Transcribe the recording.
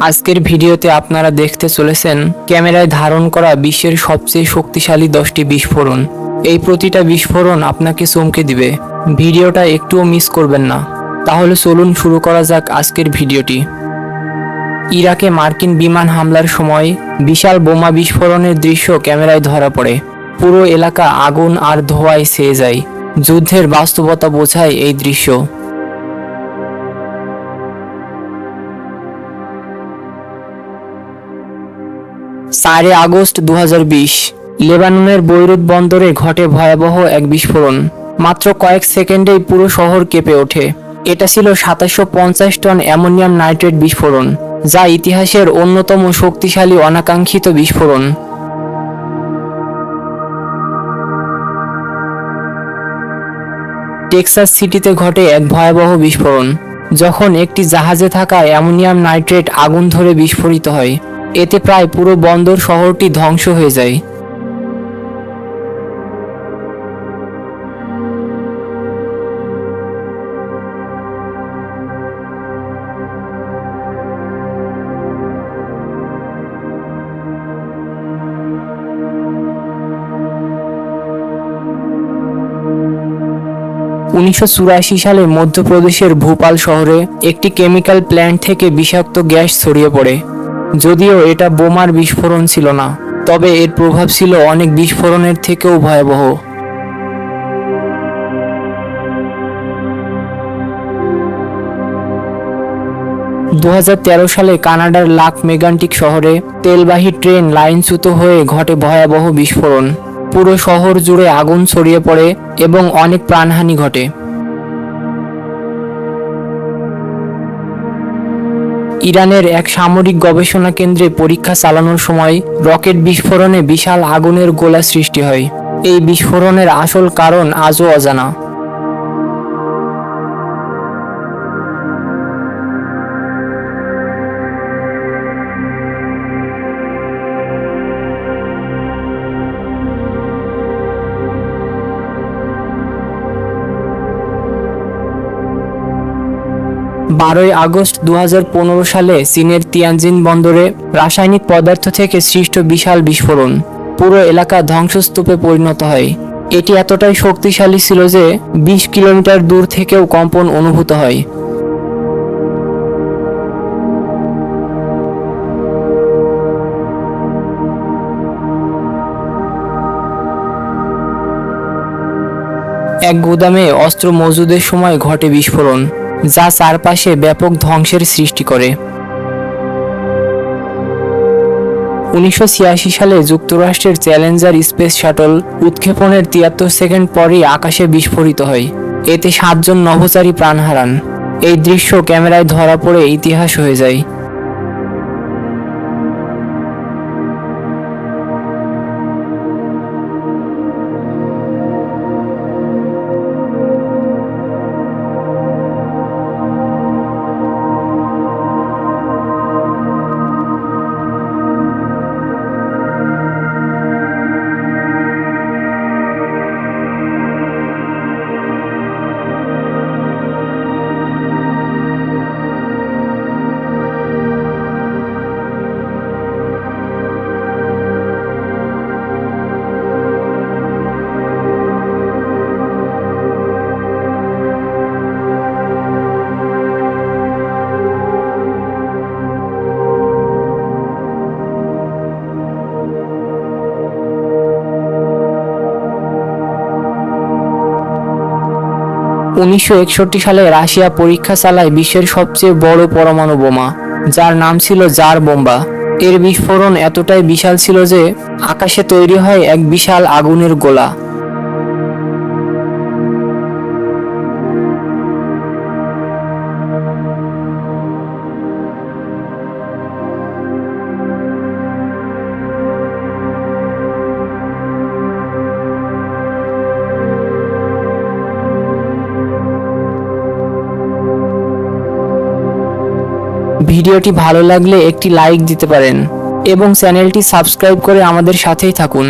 আজকের ভিডিওতে আপনারা দেখতে চলেছেন ক্যামেরায় ধারণ করা বিশ্বের সবচেয়ে শক্তিশালী দশটি বিস্ফোরণ। এই প্রতিটা বিস্ফোরণ আপনাকে চমকে দিবে। ভিডিওটা একটুও মিস করবেন না। তাহলে চলুন শুরু করা যাক আজকের ভিডিওটি। ইরাকে মার্কিন বিমান হামলার সময় বিশাল বোমা বিস্ফোরণের দৃশ্য ক্যামেরায় ধরা পড়ে। পুরো এলাকা আগুন আর ধোঁয়ায় ছেয়ে যায়। যুদ্ধের বাস্তবতা বোঝায় এই দৃশ্য। চারে আগস্ট দু হাজার বিশ। লেবাননের বৈরুত বন্দরে ঘটে ভয়াবহ এক বিস্ফোরণ। মাত্র কয়েক সেকেন্ডেই পুরো শহর কেঁপে ওঠে। এটা ছিল সাতাশশো পঞ্চাশ টন অ্যামোনিয়াম নাইট্রেট বিস্ফোরণ, যা ইতিহাসের অন্যতম শক্তিশালী অনাকাঙ্ক্ষিত বিস্ফোরণ। টেক্সাস সিটিতে ঘটে এক ভয়াবহ বিস্ফোরণ, যখন একটি জাহাজে থাকা অ্যামোনিয়াম নাইট্রেট আগুন ধরে বিস্ফোরিত হয়। এতে প্রায় পুরো বন্দর শহরটি ধ্বংস হয়ে যায়। উনিশশো চুরাশি সালে মধ্যপ্রদেশের ভোপাল শহরে একটি কেমিক্যাল প্ল্যান্ট থেকে বিষাক্ত গ্যাস ছড়িয়ে পড়ে। যদিও এটা বোমার বিস্ফোরণ ছিল না, তবে এর প্রভাব ছিল অনেক বিস্ফোরণের থেকেও ভয়াবহ। দু হাজার তেরো সালে কানাডার লাক মেগান্টিক শহরে তেলবাহী ট্রেন লাইনচ্যুত হয়ে ঘটে ভয়াবহ বিস্ফোরণ। পুরো শহর জুড়ে আগুন ছড়িয়ে পড়ে এবং অনেক প্রাণহানি ঘটে। ইরানের এক সামরিক গবেষণা কেন্দ্রে পরীক্ষা চালানোর সময় রকেট বিস্ফোরণে বিশাল আগুনের গোলা সৃষ্টি হয়। এই বিস্ফোরণের আসল কারণ আজও অজানা। বারোই আগস্ট দু হাজার পনেরো সালে চীনের তিয়ানজিন বন্দরে রাসায়নিক পদার্থ থেকে সৃষ্ট বিশাল বিস্ফোরণ। পুরো এলাকা ধ্বংসস্তূপে পরিণত হয়। এটি এতটাই শক্তিশালী ছিল যে বিশ কিলোমিটার দূর থেকেও কম্পন অনুভূত হয়। এক গুদামে অস্ত্র মজুদের সময় ঘটে বিস্ফোরণ। যা চারপাশে ব্যাপক ধ্বংসের সৃষ্টি করে। উনিশশো ছিয়াশি সালে যুক্তরাষ্ট্রের চ্যালেঞ্জার স্পেস শাটল উৎক্ষেপণের তিয়াত্তর সেকেন্ড পরেই আকাশে বিস্ফোরিত হয়। এতে সাতজন নভোচারী প্রাণ হারান। এই দৃশ্য ক্যামেরায় ধরা পড়ে ইতিহাস হয়ে যায়। উনিশশো একষট্টি সালে রাশিয়া পরীক্ষা চালায় বিশ্বের সবচেয়ে বড় পরমাণু বোমা, যার নাম ছিল জার বোম্বা। এর বিস্ফোরণ এতটাই বিশাল ছিল যে আকাশে তৈরি হয় এক বিশাল আগুনের গোলা। ভিডিওটি ভালো লাগলে একটি লাইক দিতে পারেন এবং চ্যানেলটি সাবস্ক্রাইব করে আমাদের সাথেই থাকুন।